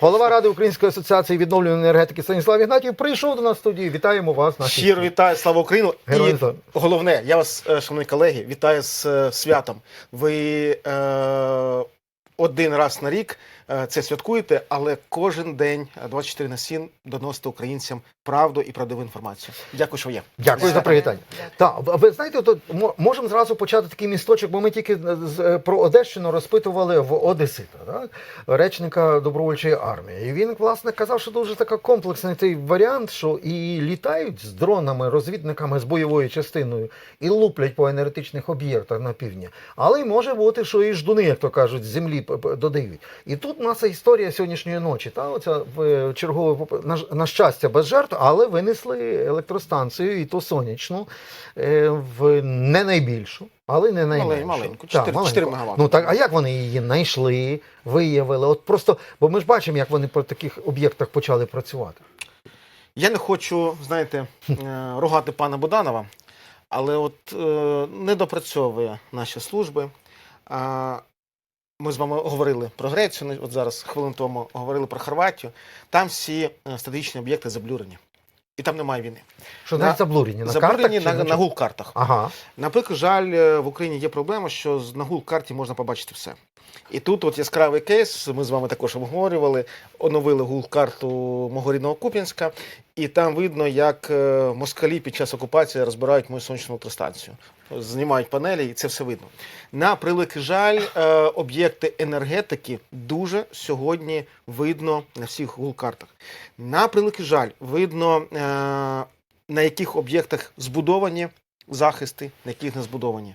Голова Ради Української асоціації відновлювання енергетики Станіслав Ігнатів прийшов до нас в студію. Вітаємо вас. Наші Щиро вітаю, слава Україну! Героям І слава. головне, я вас, е, шановні колеги, вітаю з е, святом. Ви е, один раз на рік це святкуєте, але кожен день е, 24 на 7 доносите українцям правду і правдиву інформацію. Дякую, що є. Дякую за привітання. Так, ви знаєте, то можемо зразу почати такий місточок, бо ми тільки з- е, про Одещину розпитували в Одесита, так? речника добровольчої армії. І він, власне, казав, що дуже така комплексний цей варіант, що і літають з дронами, розвідниками з бойовою частиною, і луплять по енергетичних об'єктах на півдні. Але й може бути, що і ждуни, як то кажуть, з землі додають. І тут у нас історія сьогоднішньої ночі. Та оця в чергове на, щастя без жертв, але винесли електростанцію, і то сонячну, е, в не найбільшу. Але не найменшу. маленьку, 4 маленьку. 4 мегаватт. Ну так, а як вони її знайшли, виявили? От просто, бо ми ж бачимо, як вони по таких об'єктах почали працювати. Я не хочу, знаєте, е, ругати пана Буданова, але от е, не допрацьовує наші служби. Ми з вами говорили про Грецію, ну, от зараз хвилин тому говорили про Хорватію. Там всі е, стратегічні об'єкти заблюрені. І там немає війни. Що На- навіть заблурені на заблюрені картах? на, на гул-картах. Ага. Наприклад, жаль, е, в Україні є проблема, що на гул-карті можна побачити все. І тут от яскравий кейс, ми з вами також обговорювали, оновили гул-карту мого рідного Куп'янська, і там видно, як е, москалі під час окупації розбирають мою сонячну електростанцію. Знімають панелі, і це все видно. На превеликий жаль, е, об'єкти енергетики дуже сьогодні видно на всіх гул-картах. На превеликий жаль, видно, е, на яких об'єктах збудовані захисти, на яких не збудовані.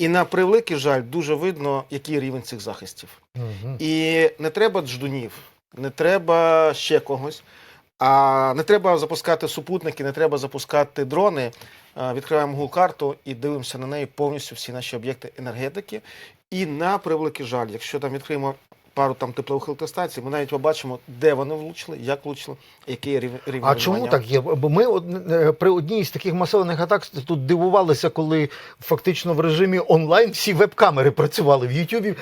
І на превеликий жаль, дуже видно, який рівень цих захистів. Угу. І не треба дждунів, не треба ще когось. А не треба запускати супутники, не треба запускати дрони. Відкриваємо Google карту і дивимося на неї повністю всі наші об'єкти енергетики. І на превеликий жаль, якщо там відкриємо пару там теплових електростанцій, ми навіть побачимо, де вони влучили, як влучили, який рівень А чому так є? Бо ми е, при одній з таких масованих атак тут дивувалися, коли фактично в режимі онлайн всі веб-камери працювали в Ютубі.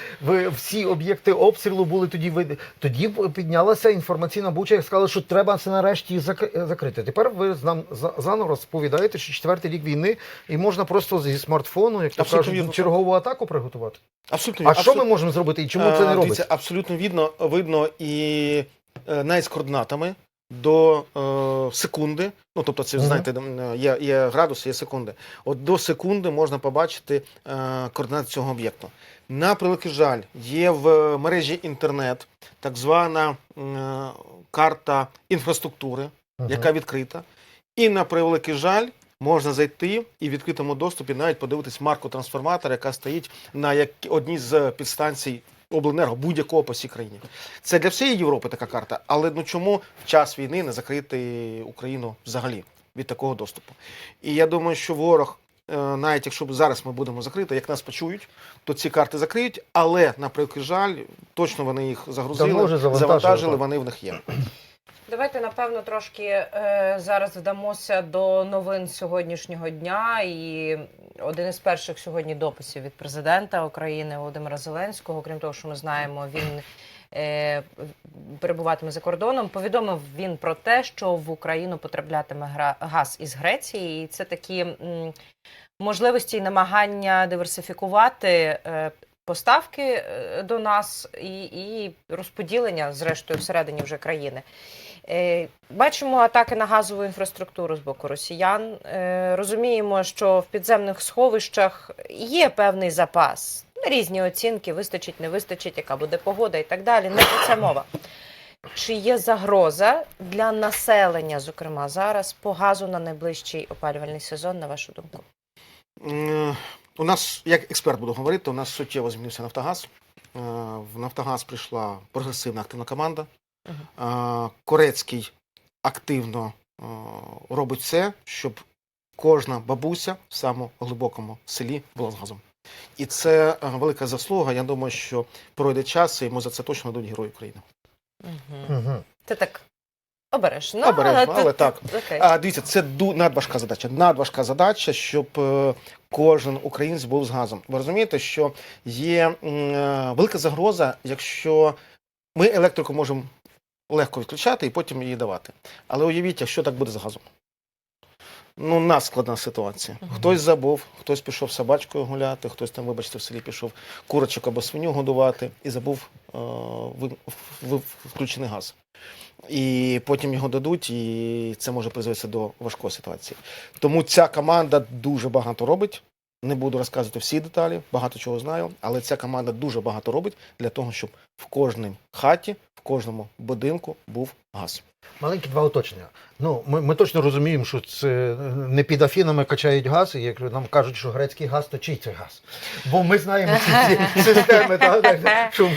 Всі об'єкти обстрілу були тоді види. Тоді піднялася інформаційна буча, як сказали, що треба це нарешті зак- закрити. Тепер ви нам заново розповідаєте, що четвертий рік війни і можна просто зі смартфону, як то кажуть, чергову атаку приготувати. Абсолютно, А що ми можемо зробити і чому це не Е, робиться? Абсолютно видно, видно і е, навіть з координатами до е, секунди. Ну, тобто, це знаєте, е, є, є градуси, є секунди. От до секунди можна побачити е, координати цього об'єкту. На превеликий жаль, є в мережі інтернет так звана е, карта інфраструктури, Мгм. яка відкрита. І на превеликий жаль. Можна зайти і в відкритому доступі навіть подивитись марку трансформатора, яка стоїть на як... одній з підстанцій обленерго будь-якого по всій країні. Це для всієї Європи така карта. Але ну чому в час війни не закрити Україну взагалі від такого доступу? І я думаю, що ворог, е, навіть якщо зараз ми будемо закрити, як нас почують, то ці карти закриють, але на превеликий жаль, точно вони їх загрузили, завантажили, вони в них є. Давайте напевно трошки е, зараз вдамося до новин сьогоднішнього дня. І один із перших сьогодні дописів від президента України Володимира Зеленського, окрім того, що ми знаємо, він е, перебуватиме за кордоном. Повідомив він про те, що в Україну потраплятиме газ із Греції, і це такі можливості і намагання диверсифікувати. Поставки е, до нас і, і розподілення, зрештою, всередині вже країни. Е, Бачимо атаки на газову інфраструктуру з боку росіян. Е, Розуміємо, що в підземних сховищах є певний запас. Різні оцінки, вистачить, не вистачить, яка буде погода і так далі. Не про це мова. Чи є загроза для населення, зокрема зараз, по газу на найближчий опалювальний сезон, на вашу думку? У нас, як експерт буду говорити, у нас суттєво змінився Нафтогаз. Е, В Нафтогаз прийшла прогресивна активна команда. Е, Корецький активно е, робить все, щоб кожна бабуся в самому глибокому селі була з газом. І це велика заслуга. Я думаю, що пройде час, і йому за це точно дадуть герої України. Угу. Це так обережно. Обережно, але ти- так. Окей. А дивіться, це надважка задача. Надважка задача, щоб е, кожен українець був з газом. Ви розумієте, що є е, велика загроза, якщо ми електрику можемо легко відключати і потім її давати. Але уявіть, якщо так буде з газом. Ну, нас складна ситуація. Мгм. Хтось забув, хтось пішов собачкою гуляти, хтось там, вибачте, в селі пішов курочок або свиню годувати і забув е, включений газ. І потім його дадуть, і це може призвести до важкої ситуації. Тому ця команда дуже багато робить. Не буду розказувати всі деталі, багато чого знаю, але ця команда дуже багато робить для того, щоб в кожній хаті, в кожному будинку був газ. Маленькі два уточнення. Ну, ми, ми точно розуміємо, що це не під Афінами качають газ, і як нам кажуть, що грецький газ, то чий це газ? Бо ми знаємо ці, ці системи, що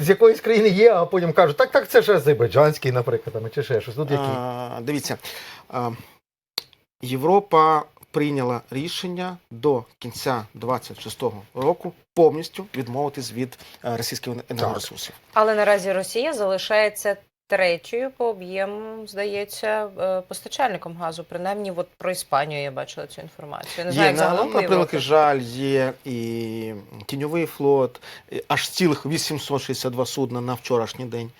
з якоїсь країни є, а потім кажуть, так, так, це ж азербайджанський, наприклад, чи ще щось. Тут які. Дивіться, а, Європа прийняла рішення до кінця 26-го року повністю відмовитись від е, російських енергоресурсів. Але наразі Росія залишається третьою по об'єму, здається, е, постачальником газу. Принаймні, от про Іспанію я бачила цю інформацію. Не знаю, Є як загалом на превеликий жаль, є і тіньовий флот, і аж цілих 862 судна на вчорашній день.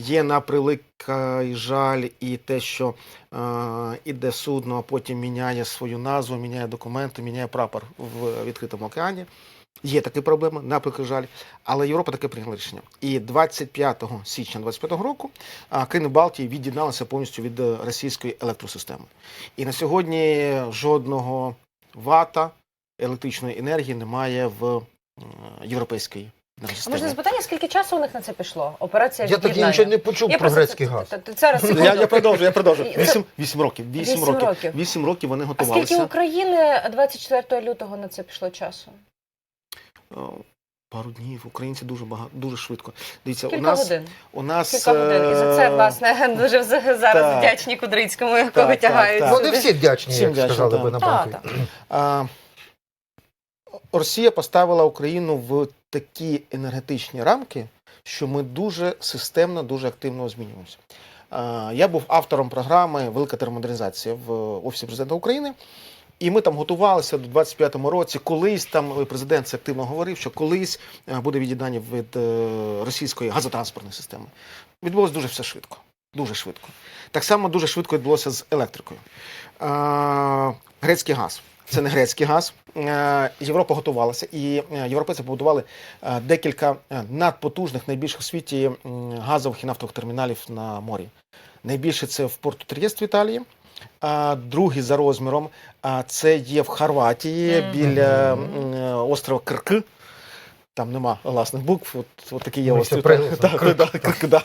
Є на превеликий жаль і те, що е, іде судно, а потім міняє свою назву, міняє документи, міняє прапор в відкритому океані. Є такі проблеми, на превеликий жаль, але Європа таке прийняла рішення. І 25 січня 25 року а, країни Балтії від'єдналися повністю від е, російської електросистеми. І на сьогодні жодного вата електричної енергії немає в е, європейській А можна запитання, скільки часу у них на це пішло? Операція Я так від'єднання? нічого не почув Я про просто- грецький це- газ. це- це- Зараз Я, секунду. я продовжу, я продовжу. Це- Вісім, вісім років. Вісім, Вісім років. років. Вісім років вони А готувалися. скільки України 24 лютого на це пішло часу? Пару днів. Українці дуже багато, дуже швидко. Дивіться, у Кілька нас годин. у нас Кілька годин. І за це, е, власне, дуже вз- зараз так. вдячні Кудрицькому, якого Так, так, тягають. так. Сюди. всі вдячні, Всім як вдячні, сказали так. би на Так, банку. так. А, Росія поставила Україну в такі енергетичні рамки, що ми дуже системно, дуже активно змінюємося. Я був автором програми Велика термодернізація в Офісі президента України. І ми там готувалися до 25-му році. Колись там президент це активно говорив, що колись е, буде від'єднання від е, російської газотранспортної системи. Відбулося дуже все швидко. Дуже швидко. Так само дуже швидко відбулося з електрикою. Грецький газ. Це не грецький газ. Е, Європа готувалася, і е, європейці побудували е, декілька надпотужних, найбільших у світі газових і нафтових терміналів на морі. Найбільше це в порту Трієст в Італії. А другий за розміром це є в Хорватії біля острова Крк. Там нема власних букв, от, от такий є острів. Так, Крк, да.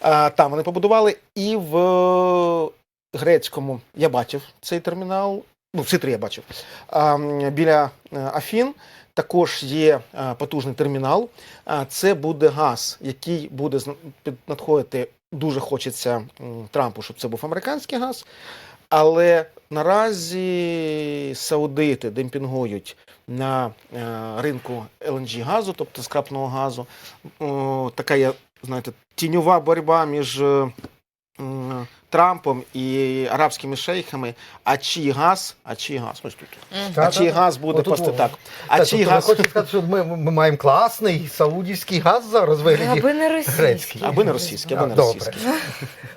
А, там вони побудували. І в грецькому я бачив цей термінал. Ну, всі три я бачив. Біля е, Афін також є е, потужний термінал. Це буде газ, який буде надходити. Дуже хочеться Трампу, щоб це був американський газ. Але наразі саудити демпінгують на е, ринку LNG газу, тобто скрапного газу. Така є, знаєте, тіньова боротьба між Трампом і арабськими шейхами. А чий газ? А чий газ? Ось тут. А чий газ буде просто так. А чий тобто газ? хочете сказати, що ми, ми маємо класний саудівський газ зараз вигляді Аби не грецький. російський. Аби не російський, аби А, не добре. російський.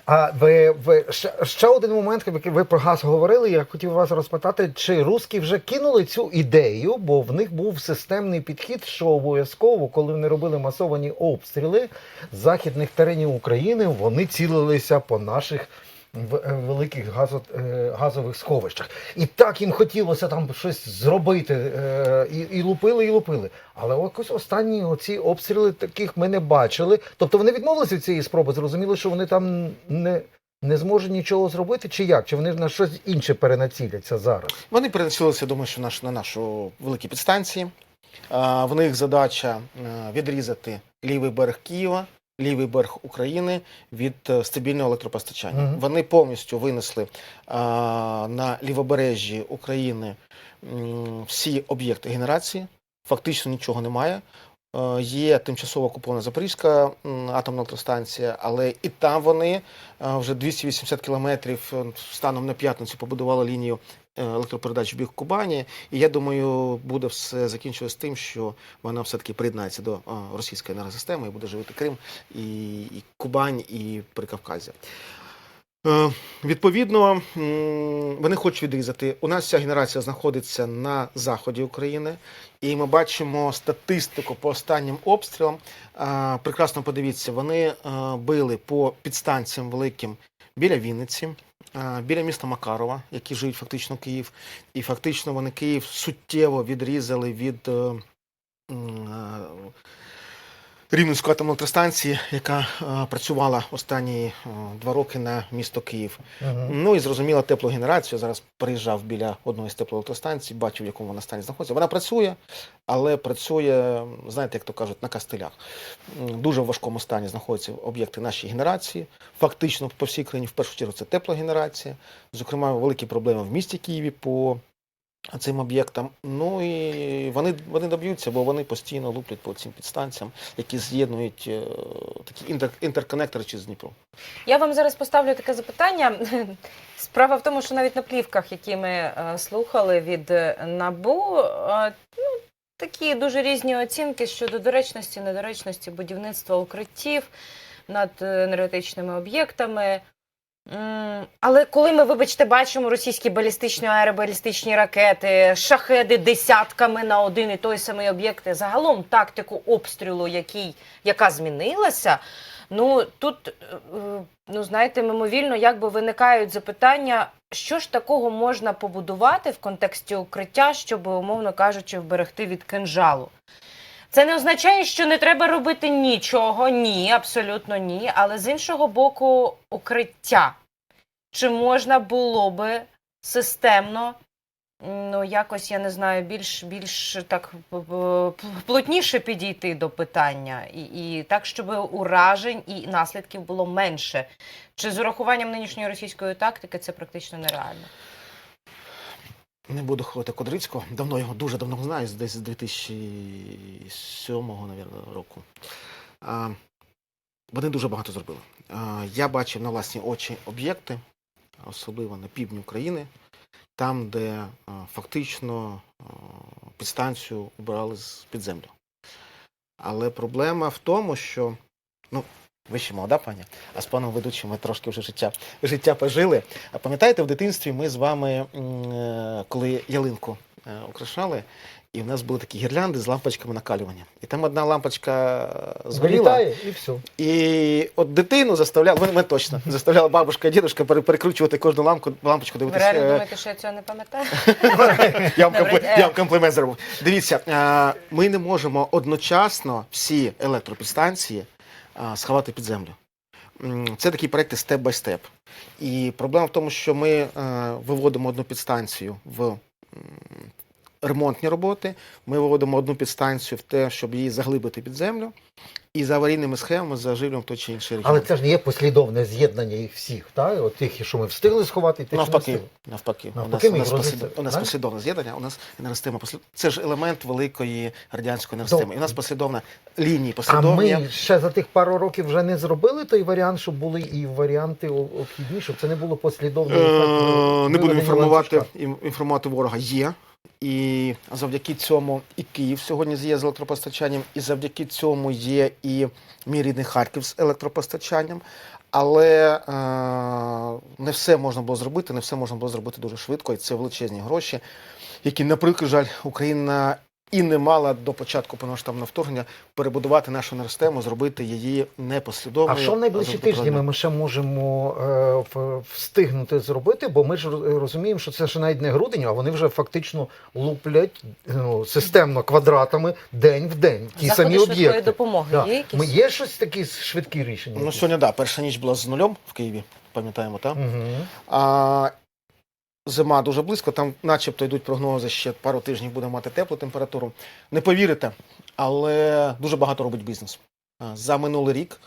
А ви, ви ще, ще один момент, який ви про газ говорили. Я хотів вас розпитати, чи русські вже кинули цю ідею, бо в них був системний підхід, що обов'язково, коли вони робили масовані обстріли з західних теренів України, вони цілилися по наших. В- е, великих газо, е, газових сховищах. І так їм хотілося там щось зробити. е, І, і лупили, і лупили. Але якось останні оці обстріли таких ми не бачили. Тобто вони відмовилися від цієї спроби, зрозуміли, що вони там не, не зможуть нічого зробити, чи як? Чи вони на щось інше перенаціляться зараз? Вони переносилися, думаю, що наш, на нашу великі підстанції. В них задача відрізати лівий берег Києва, лівий берег України від е, стабільного електропостачання. Мгм. Вони повністю винесли а, на лівобережжі України всі об'єкти генерації. Фактично нічого немає. Е, Є тимчасово окупована Запорізька атомна електростанція, але і там вони е, вже 280 кілометрів е, станом на п'ятницю побудували лінію е, електропередач в бік Кубані. І я думаю, буде все закінчуватися тим, що вона все-таки приєднається до е, російської енергосистеми і буде живити Крим, і, і Кубань, і Прикавказя. Е, Відповідно, вони хочуть відрізати. У нас ця генерація знаходиться на заході України, і ми бачимо статистику по останнім обстрілам. Е, Прекрасно подивіться, вони е, били по підстанціям великим біля Вінниці, е, біля міста Макарова, які живуть фактично Київ, і фактично вони Київ суттєво відрізали від. Рівненської атомної електростанції, яка е, працювала останні е, два роки на місто Київ. Мгм. Ну і зрозуміло теплу генерацію. Зараз приїжджав біля одної з теплоелектростанцій, бачив, в якому вона стані знаходиться. Вона працює, але працює, знаєте, як то кажуть, на кастелях. Дуже в важкому стані знаходяться об'єкти нашої генерації. Фактично по всій країні, в першу чергу, це теплогенерація. Зокрема, великі проблеми в місті Києві по цим об'єктам. Ну і вони, вони доб'ються, бо вони постійно луплять по цим підстанціям, які з'єднують е, такі інтер, інтерконектори через Дніпро. Я вам зараз поставлю таке запитання. Справа в тому, що навіть на плівках, які ми е, слухали від е, НАБУ, ну, такі дуже різні оцінки щодо доречності, недоречності будівництва укриттів над енергетичними об'єктами. Але коли ми, вибачте, бачимо російські балістичні аеробалістичні ракети, шахеди десятками на один і той самий об'єкт, загалом тактику обстрілу, який, яка змінилася, ну тут, е, ну знаєте, мимовільно якби виникають запитання, що ж такого можна побудувати в контексті укриття, щоб, умовно кажучи, вберегти від кинжалу. Це не означає, що не треба робити нічого. Ні, абсолютно ні. Але з іншого боку, укриття. Чи можна було би системно, ну якось я не знаю, більш більш так е, плотніше підійти до питання, і, і так, щоб уражень і наслідків було менше. Чи з урахуванням нинішньої російської тактики це практично нереально? Не буду хвалити Кудрицького. Давно його дуже давно знаю, десь з 2007 навірно, року. А, вони дуже багато зробили. А, я бачив на власні очі об'єкти, особливо на півдні України, там, де а, фактично а, підстанцію убирали з під землю. Але проблема в тому, що ну, ви ще молода пані, а з паном ведучим ми трошки вже життя, життя пожили. А пам'ятаєте, в дитинстві ми з вами, е, коли ялинку е, украшали, і в нас були такі гірлянди з лампочками накалювання. І там одна лампочка е, згоріла, Вилітає і все. і от дитину заставляли, ми, ми точно заставляла бабушка і дідушка перекручувати кожну лампу, лампочку, Ви реально думаєте, що я цього не пам'ятаю? я вам, Добре, комплі... е. я вам комплімент зробив. Дивіться, ми не можемо одночасно всі електропідстанції сховати під землю. Це такі проекти степ бай степ. І проблема в тому, що ми е, виводимо одну підстанцію в ремонтні роботи, ми виводимо одну підстанцію в те, щоб її заглибити під землю, і за аварійними схемами заживлюємо той чи інший регіон. Але це ж не є послідовне з'єднання їх всіх, так? От тих, що ми встигли сховати, і тих, що не Навпаки, встигли. навпаки, Навпаки, у нас, у нас, послід... у нас послідовне з'єднання, у нас енергосистема послід... Це ж елемент великої радянської енергосистеми. І у нас послідовна лінії, А ми ще за тих пару років вже не зробили той варіант, щоб були і варіанти обхідні, щоб це не було послідовно. Е, Не будемо інформувати, інформувати ворога. Є. І завдяки цьому і Київ сьогодні є з електропостачанням, і завдяки цьому є і мій рідний Харків з електропостачанням. Але е, не все можна було зробити, не все можна було зробити дуже швидко, і це величезні гроші, які, наприклад, жаль, Україна і не мала до початку повномасштабного вторгнення перебудувати нашу енергосистему, зробити її непослідовною. А що в найближчі тижні ми ще можемо е, в- встигнути зробити? Бо ми ж розуміємо, що це ще навіть не грудень, а вони вже фактично луплять ну, системно квадратами день в день. Ті Заходи самі об'єкти. допомоги Да. є якісь? Ми є щось такі швидкі рішення? Ну, сьогодні, да, перша ніч була з нульом в Києві, пам'ятаємо, так? Угу. А, зима дуже близько, там начебто йдуть прогнози, ще пару тижнів буде мати теплу температуру. Не повірите, але дуже багато робить бізнес. За минулий рік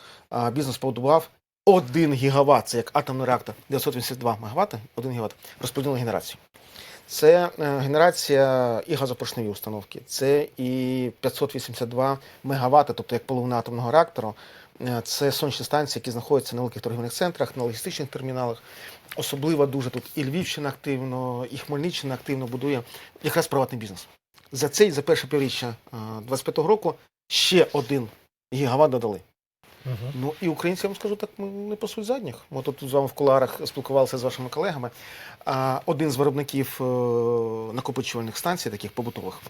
бізнес побудував 1 гігаватт, це як атомний реактор, 982 МВт, 1 гігаватт, розподіленої генерації. Це е, генерація і газопоршневі установки, це і 582 МВт, тобто як половина атомного реактору, Е, Це сонячні станції, які знаходяться на великих торгівельних центрах, на логістичних терміналах. Особливо дуже тут і Львівщина активно, і Хмельниччина активно будує якраз приватний бізнес. За цей, за перше півріччя 25-го року ще один гігават додали. Мгм. Ну і українці, я вам скажу так, ми не пасуть задніх. Ми тут з вами в кулуарах спілкувалися з вашими колегами. Один з виробників е, накопичувальних станцій, таких побутових,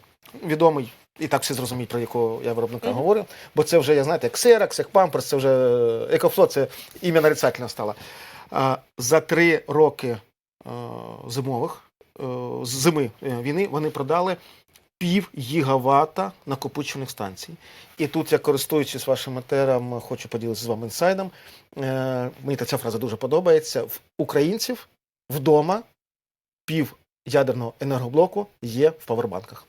відомий, і так всі зрозуміють, про якого я виробника Мгм. говорю. Бо це вже, я знаєте, як Xerox, як Pampers, це вже е, Екофлот, це ім'я нарицательне стало. За три роки е, зимових, е, зими е, війни, вони продали пів гігавата накопичених станцій. І тут я, користуючись вашим етером, хочу поділитися з вами інсайдом. Мені та ця фраза дуже подобається. В українців вдома пів ядерного енергоблоку є в павербанках.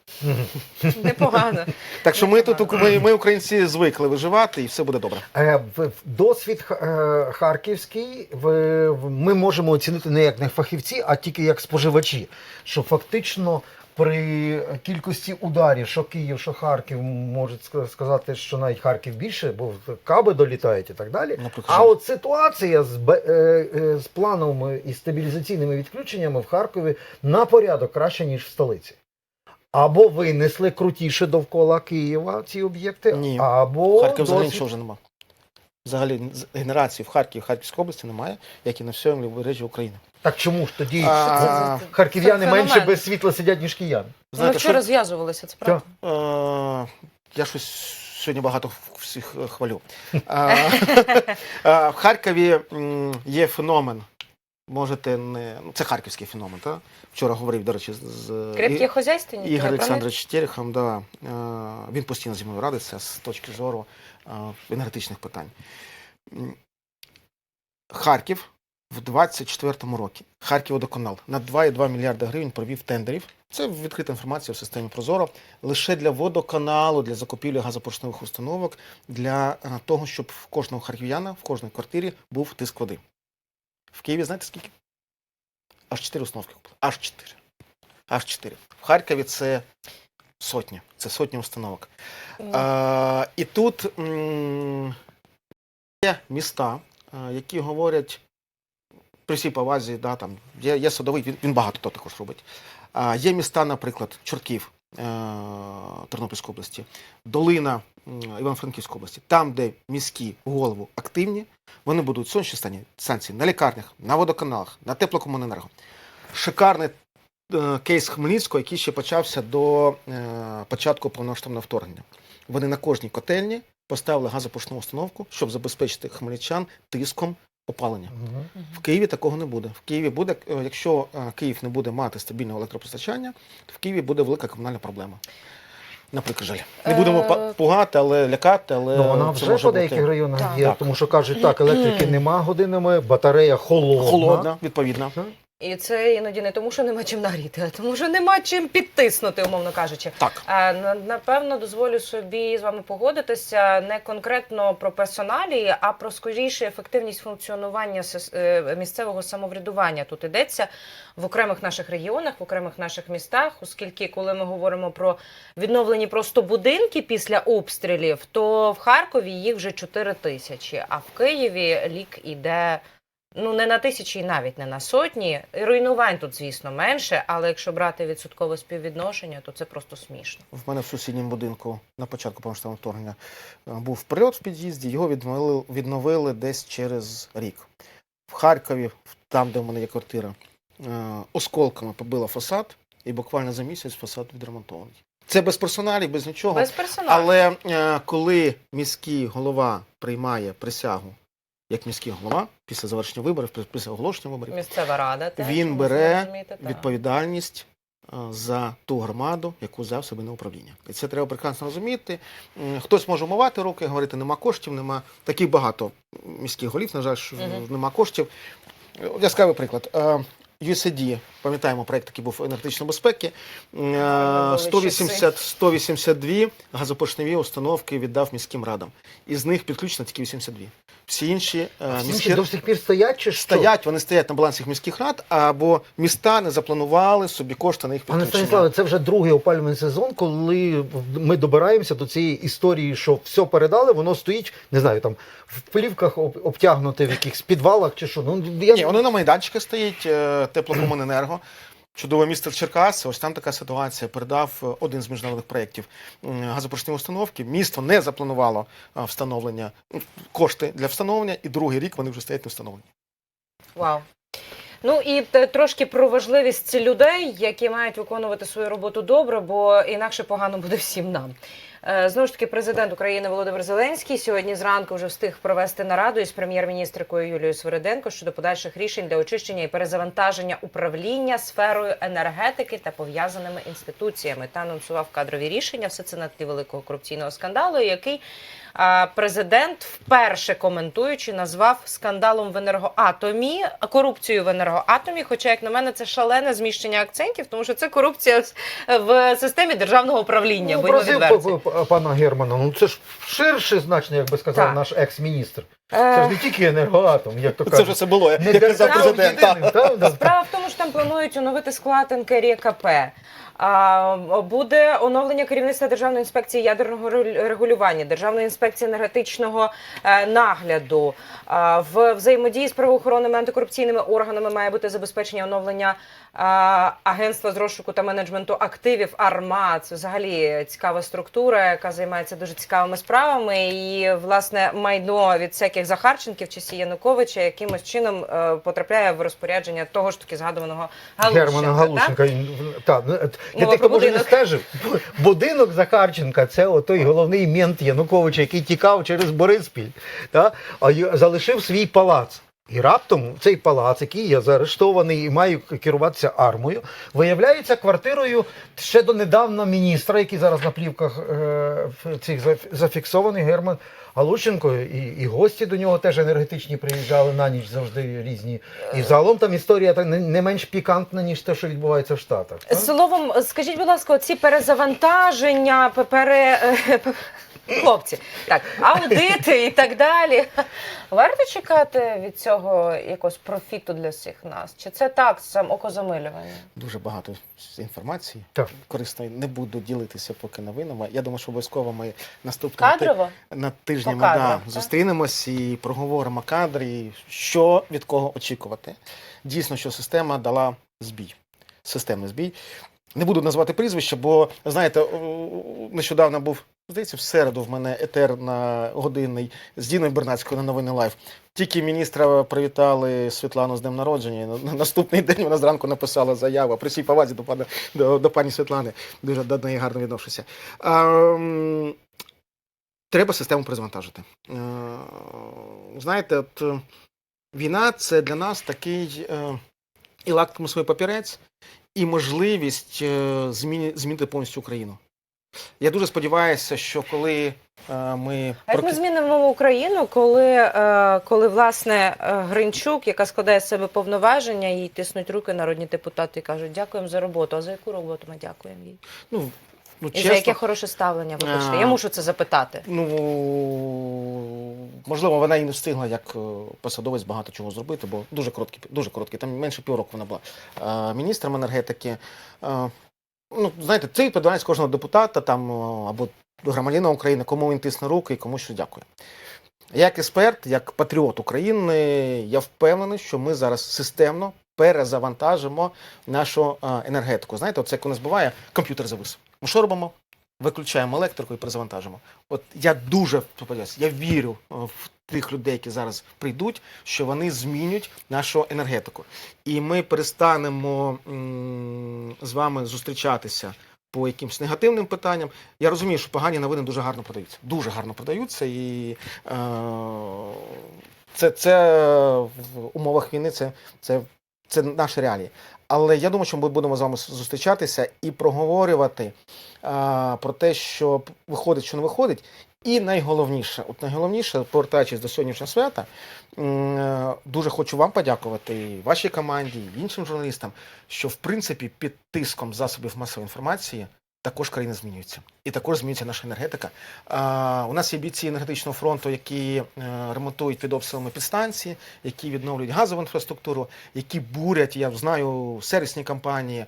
Непогано. Так що ми тут ми, ми, українці, звикли виживати, і все буде добре. Е, в- Досвід е, харківський в- в- ми можемо оцінити не як не фахівці, а тільки як споживачі. Що фактично при кількості ударів, що Київ, що Харків, можуть сказати, що навіть Харків більше, бо каби долітають і так далі. Наприклад, А от ситуація з, е, е, з плановими і стабілізаційними відключеннями в Харкові на порядок краще, ніж в столиці. Або винесли крутіше довкола Києва ці об'єкти, Ні. або Харків взагалі нічого вже нема. Взагалі генерації в Харкові, в Харківській області немає, як і на всьому лівобережжі України. Так чому ж тоді А, харків'яни Це менше без світла сидять, ніж кияни? Ми Знаєте, вчора що, зв'язувалися, це правда. Е, я щось сьогодні багато всіх е, хвалю. Е, е, В Харкові м, є феномен. Можете не. Ну, це харківський феномен, так? Вчора говорив, до речі, з- з Крепкі хозяйственники. Ігор ви про них? Олександрович Терехом, да. Е, Він постійно зі мною радиться з точки зору е, енергетичних питань. М, Харків в 24-му році. Харківводоканал на 2,2 мільярда гривень провів тендерів. Це відкрита інформація в системі Прозоро лише для водоканалу, для закупівлі газопоршневих установок, для е, того, щоб в кожного харків'яна, в кожній квартирі був тиск води. В Києві знаєте скільки? Аж 4 установки купили. Аж 4. Аж 4. В Харкові це сотні. Це сотні установок. Ну, А, і тут м, є міста, які говорять при всій повазі, да, там, є, є садовий, він, він багато то також робить. А, є міста, наприклад, Чортків е, Тернопільської області, Долина м, Івано-Франківської області, там, де міські голови активні, вони будуть сонячні стані- станції на лікарнях, на водоканалах, на теплокомуненерго. Шикарний е, кейс Хмельницького, який ще почався до е, початку повномасштабного вторгнення. Вони на кожній котельні поставили газопоршневу установку, щоб забезпечити хмельничан тиском опалення. В Києві такого не буде. В Києві буде, е, якщо е, Київ не буде мати стабільного електропостачання, то в Києві буде велика комунальна проблема. Наприклад, жаль. Не будемо Е, па- пугати, але лякати, але Ну вона вже може по бути деяких районах Так. є, Так. тому що кажуть, так, електрики нема годинами, батарея холодна. холодна, відповідно. І це іноді не тому, що нема чим нагріти, а тому, що нема чим підтиснути, умовно кажучи. Так. Е, на- Напевно, дозволю собі з вами погодитися не конкретно про персоналії, а про скоріше ефективність функціонування е, місцевого самоврядування. Тут йдеться в окремих наших регіонах, в окремих наших містах, оскільки, коли ми говоримо про відновлені просто будинки після обстрілів, то в Харкові їх вже 4 тисячі, а в Києві лік іде. Ну, не на тисячі і навіть не на сотні. Руйнувань тут, звісно, менше, але якщо брати відсоткове співвідношення, то це просто смішно. В мене в сусідньому будинку на початку повномасштабного вторгнення е, був прильот в під'їзді, його відновили, відновили десь через рік. В Харкові, там, де в мене є квартира, е, осколками побила фасад, і буквально за місяць фасад відремонтований. Це без персоналів, без нічого. Без персоналу. Але е, коли міський голова приймає присягу як міський голова після завершення виборів, після оголошення виборів, Місцева рада. теж, Він бере розуміти, відповідальність е, за ту громаду, яку взяв себе на управління. І це треба прекрасно розуміти. Хтось може умивати руки, говорити, нема коштів, нема таких багато міських голів, на жаль, що Мгм. нема коштів. От Яскравий приклад. Е, USAID, пам'ятаємо проект, який був енергетичної безпеки. е, 180, 182 газопоршневі установки віддав міським радам. Із них підключено тільки 82. Всі інші е, міські до сих пір стоять чи що? стоять, вони стоять на балансах міських рад, або міста не запланували собі кошти на їх Пане. Станіславе, це вже другий опалювальний сезон, коли ми добираємося до цієї історії, що все передали, воно стоїть, не знаю, там в плівках обтягнуте в якихось підвалах чи що. Ну я Ні, вони на майданчиках стоїть, е, теплокомуненерго. Чудове місто Черкаси, ось там така ситуація. Передав е, один з міжнародних проєктів м, установки. Місто не запланувало встановлення кошти для встановлення, і другий рік вони вже стоять не встановлені. Вау. Ну і трошки про важливість людей, які мають виконувати свою роботу добре, бо інакше погано буде всім нам. Е, Знову ж таки, президент України Володимир Зеленський сьогодні зранку вже встиг провести нараду із прем'єр-міністркою Юлією Свириденко щодо подальших рішень для очищення і перезавантаження управління сферою енергетики та пов'язаними інституціями та анонсував кадрові рішення. Все це на тлі великого корупційного скандалу, який президент вперше коментуючи назвав скандалом в енергоатомі, корупцію в енергоатомі. Хоча, як на мене, це шалене зміщення акцентів, тому що це корупція в системі державного управління. ну, просив пана Германа. Ну це ж ширше значення, як би сказав Так. наш екс-міністр. Це ж Е, не тільки енергоатом, як то Це кажуть. вже все було, Не як казав держава президент. Справа в тому, що там планують оновити склад НКРЄКП. А, буде оновлення керівництва Державної інспекції ядерного регулю- регулювання, Державної інспекції енергетичного е, нагляду. А, в взаємодії з правоохоронними антикорупційними органами має бути забезпечення оновлення а, агентства з розшуку та менеджменту активів АРМА. Це взагалі цікава структура, яка займається дуже цікавими справами. І власне майно від всяких Захарченків чи Януковича якимось чином е, потрапляє в розпорядження того ж таки згадуваного Галущенка. Германа? Галушенка. Так, ну, для Мова тих, про може не стежив, будинок Захарченка це отой головний мент Януковича, який тікав через Бориспіль, та? а залишив свій палац. І раптом цей палац, який є заарештований і має керуватися армою, виявляється квартирою ще донедавна міністра, який зараз на плівках е, цих зафіксований Герман Галущенко. І, і гості до нього теж енергетичні приїжджали на ніч завжди різні. І загалом там історія не, менш пікантна, ніж те, що відбувається в Штатах. так? Словом, скажіть, будь ласка, ці перезавантаження, пе- пере... Хлопці, так, аудити і так далі. Варто чекати від цього якогось профіту для всіх нас? Чи це так, сам окозамилювання? Дуже багато інформації. Так. Корисної не буду ділитися поки новинами. Я думаю, що обов'язково ми наступного ти- на тижні По ми кадрах, да, так? зустрінемось і проговоримо кадри, що від кого очікувати. Дійсно, що система дала збій. Системний збій. Не буду назвати прізвище, бо знаєте, о, нещодавно був здається, в середу в мене етер на годинний з Діною Бернацькою на новини лайф. Тільки міністра привітали Світлану з днем народження. На на наступний день вона зранку написала заяву при всій повазі до пана до, до пані Світлани. Дуже до неї гарно відношуся. А, треба систему перезавантажити. Е, знаєте, от війна це для нас такий е, і лакмусовий папірець, і можливість е, зміни, змінити повністю Україну. Я дуже сподіваюся, що коли е, ми А як ми змінимо Україну, коли, е, коли власне е, Гринчук, яка складає з себе повноваження, їй тиснуть руки народні депутати і кажуть, дякуємо за роботу. А за яку роботу ми дякуємо їй? ну, ну, І за яке хороше ставлення, вибачте. Я мушу це запитати. Ну можливо, вона і не встигла як е, посадовець багато чого зробити, бо дуже короткий, дуже короткий, там менше півроку вона була е, міністром енергетики. Е, Ну, знаєте, це відповідальність кожного депутата там або громадянина України, кому він тисне руки і кому що дякує. Як експерт, як патріот України, я впевнений, що ми зараз системно перезавантажимо нашу енергетику. Знаєте, як у нас буває, комп'ютер завис. Ми що робимо? Виключаємо електрику і перезавантажимо. От я дуже я вірю е, в тих людей, які зараз прийдуть, що вони змінюють нашу енергетику. І ми перестанемо з вами зустрічатися по якимось негативним питанням. Я розумію, що погані новини дуже гарно продаються. Дуже гарно продаються, і е, це, це в умовах війни це, це, це наші реалії. Але я думаю, що ми будемо з вами зустрічатися і проговорювати а, про те, що виходить, що не виходить, І найголовніше, от найголовніше, повертаючись до сьогоднішнього свята, е, дуже хочу вам подякувати і вашій команді, і іншим журналістам, що в принципі під тиском засобів масової інформації також країна змінюється. І також змінюється наша енергетика. А, у нас є бійці енергетичного фронту, які а, ремонтують під обстрілами підстанції, які відновлюють газову інфраструктуру, які бурять, я знаю, сервісні компанії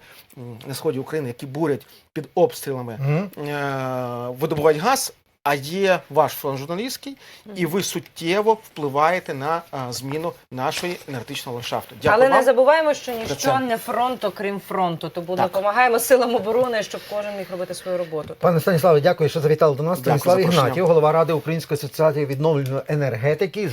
на сході України, які бурять під обстрілами mm -hmm. а, видобувають газ, а є ваш фронт журналістський, і ви суттєво впливаєте на зміну нашої енергетичного ландшафту. Дякую Але вам. не забуваємо, що ніщо не фронт, окрім фронту. Тому Так. допомагаємо силам оборони, щоб кожен міг робити свою роботу. Пане Станіславе, дякую, що завітали до нас. Станіслав. Ігнатів, голова Ради Української асоціації відновлення енергетики.